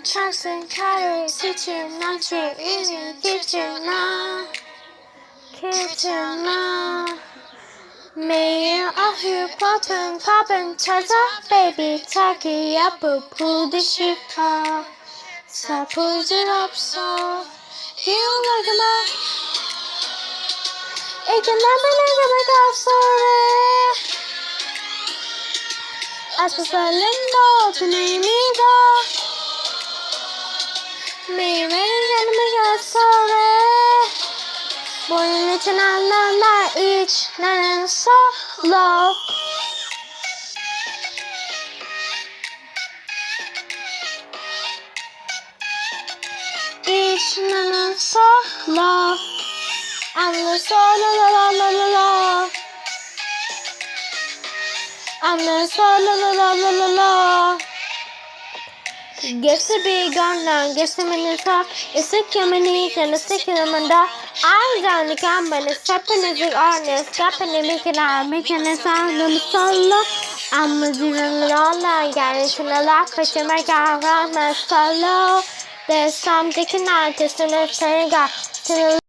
and trumps and colors, kitchen mantra, easy kitchen now, kitchen now. Me and I hear poppin', poppin', turns up, baby, tacky apple, pull the shit up. So I it up so you like at my. It can never, never make up sorry. I just a lingo to name me go. Meyvenin yanımıza sonra Boyun için anlamlar içlerin solo İçlerin solo Anlı solo la la la la la Anlı solo la la la la la Gifts to be gone now, gifts to me top. It's a community and a stick in the manda. I'm down the camp and it's stepping in the honest, stepping in making out, making a sound the solo. I'm a zero all I got it to the lock, but you make out around my solo. There's something I just in the